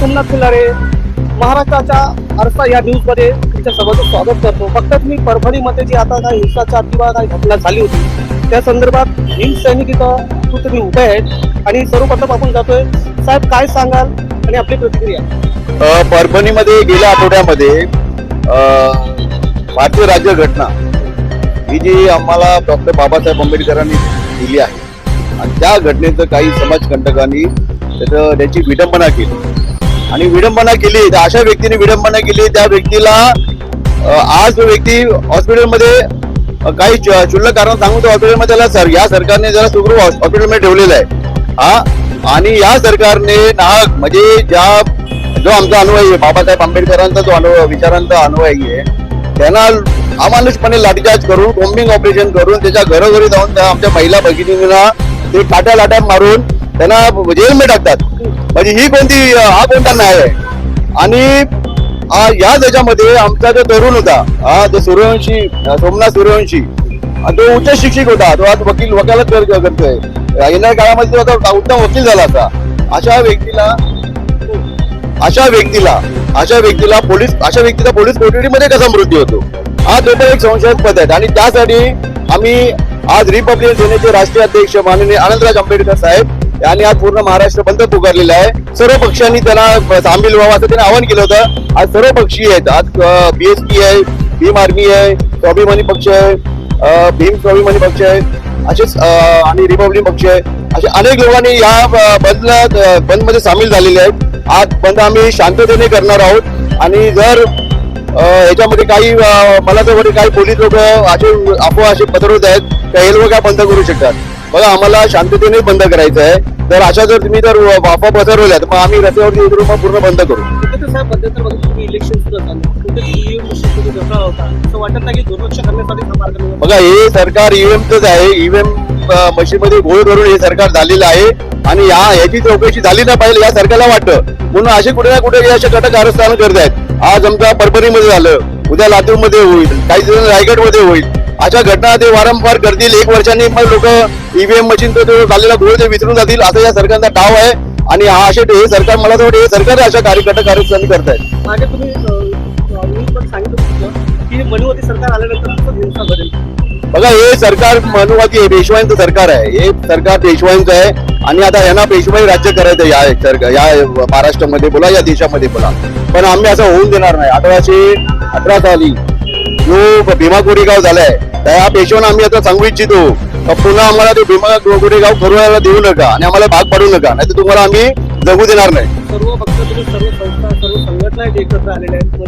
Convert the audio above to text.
सोमनाथ खिल्लारे महाराष्ट्राच्या आरसा या न्यूजमध्ये तुमच्या सर्वांचं स्वागत करतो. फक्त मी परभणीमध्ये जी आता काही हिंसाचार किंवा काही घटना झाली होती त्या संदर्भात हिंद सैनिक इथं तू तुम्ही उभे आहेत आणि सर्वप्रथम आपण जातोय. साहेब काय सांगाल आणि आपली प्रतिक्रिया? परभणीमध्ये गेल्या आठवड्यामध्ये भारतीय राज्य घटना ही जी आम्हाला डॉक्टर बाबासाहेब आंबेडकरांनी दिली आहे. आणि त्या घटनेचं काही समाजकंटकांनी त्याचं त्याची विडंबना केली. आणि विडंबना केली तर अशा व्यक्तीने विडंबना केली त्या व्यक्तीला आज तो व्यक्ती हॉस्पिटलमध्ये काही शुल्लक क्षुल्लक कारण सांगून तो हॉस्पिटलमध्ये त्याला सर या सरकारने जरा सुखरूप हॉस्पिटलमध्ये ठेवलेलं आहे. हा? आणि या सरकारने नाहक म्हणजे ज्या जो आमचा अनुयायी आहे बाबासाहेब आंबेडकरांचा जो अनु विचारांचा अनुयायी आहे त्यांना अमानुषपणे लाठीचार्ज करून बॉम्बिंग ऑपरेशन करून त्याच्या घरोघरी जाऊन त्या आमच्या महिला भगिनींना ते काट्या लाट्या मारून त्यांना जेलमध्ये टाकतात. म्हणजे ही कोणती हा कोणता न्याय आहे? आणि या त्याच्यामध्ये आमचा जो तरुण होता हा जो सूर्यवंशी सोमनाथ सूर्यवंशी तो उच्च शिक्षित होता. तो आज वकील वकालत करतोय. येणाऱ्या काळामध्ये तो आता उत्तम वकील झाला असा. अशा व्यक्तीला अशा व्यक्तीला अशा व्यक्तीला पोलीस अशा व्यक्तीचा पोलीस कोठडीमध्ये कसा मृत्यू होतो? हा तो पण एक संशयास्पद आहे. आणि त्यासाठी आम्ही आज रिपब्लिकन सेनेचे राष्ट्रीय अध्यक्ष माननीय आनंदराज आंबेडकर साहेब यांनी आज पूर्ण महाराष्ट्र बंद पुकारलेला आहे. सर्व पक्षांनी त्यांना सामील व्हावं असं त्यांनी आवाहन केलं होतं. आज सर्व पक्षी आहेत. आज बीएसपी आहे भीम आर्मी आहे स्वाभिमानी पक्ष आहे भीम स्वाभिमानी पक्ष आहे असेच आणि रिपब्लिक पक्ष आहे. असे अनेक लोकांनी या बंदला बंदमध्ये सामील झालेले आहेत. आज बंद आम्ही शांततेने करणार आहोत. आणि जर याच्यामध्ये काही मला तर वाटते काही पोलीस लोक असे अफवा असे पसरवत आहेत का हे लोक काय बंद करू शकतात? बघा आम्हाला शांततेने बंद करायचं आहे. तर अशा जर तुम्ही जर अफवा पसरवल्या तर मग आम्ही रस्त्यावरती उतरून मग पूर्ण बंद करू. बघा हा हे सरकार ईव्हीएमच आहे. ईव्हीएम मशीन मध्ये घोळ करून हे सरकार झालेलं आहे. आणि या याची चौकशी झाली ना पाहिजे या सरकारला वाटतं. म्हणून असे कुठे ना कुठे असे घटक कारस्थान करत आहेत आज आमच्या परभणीमध्ये झालं. उद्या लातूरमध्ये होईल. काही जण रायगडमध्ये होईल. अशा घटना ते वारंवार करतील. एक वर्षांनी मग लोक ईव्हीएम मशीन तो झालेला घोळ ते विसरून जातील असं या सरकारचा डाव आहे. आणि हा असे हे सरकार मला तर वाटतं हे सरकार अशा कार्यकर्ता कारस्थानी करतायत. मागे तुम्ही न्यूजमध्ये सांगितलं होतं की मनुवती सरकार आल्यानंतर खूप हिंसा घडेल बघा हे सरकार मनुवादी पेशवाईंचं सरकार आहे. हे सरकार पेशवाईंचं आहे. आणि आता यांना पेशवाई राज्य करायचं या सरकार या महाराष्ट्रामध्ये बोला या देशामध्ये बोला. पण आम्ही असं होऊन देणार नाही. अठराशे अठरा साली जो भीमा कोरेगाव झालाय त्या पेशवानं आम्ही आता सांगू इच्छितो. पुन्हा आम्हाला ते भीमा गोरेगाव करूला देऊ नका आणि आम्हाला भाग पाडू नका. नाही तुम्हाला आम्ही जगू देणार नाही. सर्व पक्ष सर्व संस्था सर्व संघटना एकत्र आलेल्या आहेत.